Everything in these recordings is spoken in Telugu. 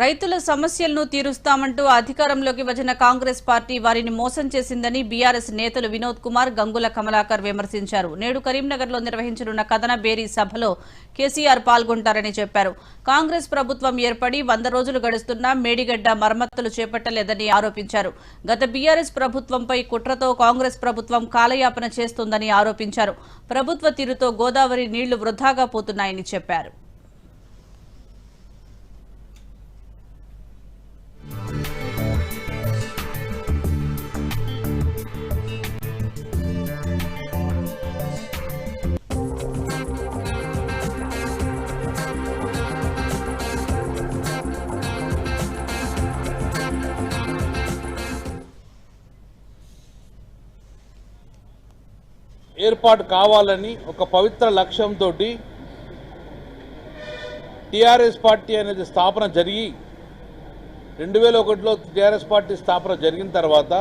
రైతుల సమస్యలను తీరుస్తామంటూ అధికారంలోకి వచ్చిన కాంగ్రెస్ పార్టీ వారిని మోసం చేసిందని బీఆర్ఎస్ నేతలు వినోద్ కుమార్ గంగుల కమలాకర్ విమర్శించారు. నేడు కరీంనగర్లో నిర్వహించనున్న కథన బేరీ సభలో కేసీఆర్ పాల్గొంటారని చెప్పారు. కాంగ్రెస్ ప్రభుత్వం ఏర్పడి వంద రోజులు గడుస్తున్నా మేడిగడ్డ మరమ్మతులు చేపట్టలేదని ఆరోపించారు. గత బీఆర్ఎస్ ప్రభుత్వంపై కుట్రతో కాంగ్రెస్ ప్రభుత్వం కాలయాపన చేస్తోందని ఆరోపించారు. ప్రభుత్వ తీరుతో గోదావరి నీళ్ళు వృధాగా పోతున్నాయని చెప్పారు. ఏర్పాటు కావాలని ఒక పవిత్ర లక్ష్యంతో టీఆర్ఎస్ పార్టీ అనేది స్థాపన జరిగి రెండు వేల ఒకటిలో టీఆర్ఎస్ పార్టీ స్థాపన జరిగిన తర్వాత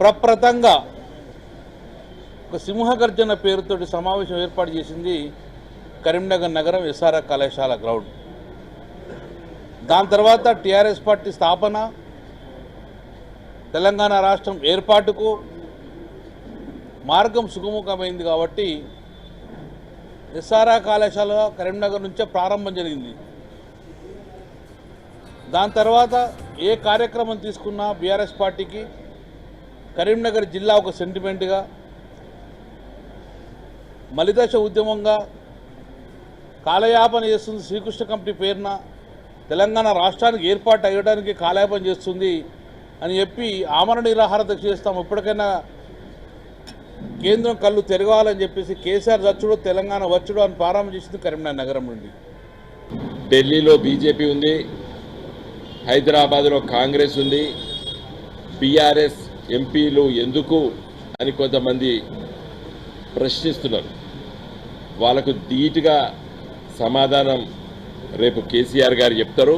ప్రప్రతంగా ఒక సింహగర్జన పేరుతోటి సమావేశం ఏర్పాటు చేసింది కరీంనగర్ నగరం ఎస్ఆర్ఆర్ కళాశాల గ్రౌండ్. దాని తర్వాత టీఆర్ఎస్ పార్టీ స్థాపన తెలంగాణ రాష్ట్రం ఏర్పాటుకు మార్గం సుగముఖమైంది కాబట్టి ఎస్ఆర్ఆర్ కళాశాల కరీంనగర్ నుంచే ప్రారంభం జరిగింది. దాని తర్వాత ఏ కార్యక్రమం తీసుకున్నా బీఆర్ఎస్ పార్టీకి కరీంనగర్ జిల్లా ఒక సెంటిమెంట్గా మలిదశ ఉద్యమంగా కాలయాపన చేస్తుంది శ్రీకృష్ణ కమిటీ పేరున తెలంగాణ రాష్ట్రానికి ఏర్పాటు అయ్యడానికి కాలయాపన చేస్తుంది అని చెప్పి ఆమరణ నిరాహార దీక్ష చేస్తాం ఎప్పటికైనా కేంద్రం కళ్ళు తిరగాలని చెప్పేసి కేసీఆర్ చచ్చుడు తెలంగాణ వచ్చుడు అని ప్రారంభం చేసింది కరీంనగర్ నగరం నుండి. ఢిల్లీలో బీజేపీ ఉంది హైదరాబాద్లో కాంగ్రెస్ ఉంది బీఆర్ఎస్ ఎంపీలు ఎందుకు అని కొంతమంది ప్రశ్నిస్తున్నారు. వాళ్ళకు ధీటుగా సమాధానం రేపు కేసీఆర్ గారు చెప్తారు.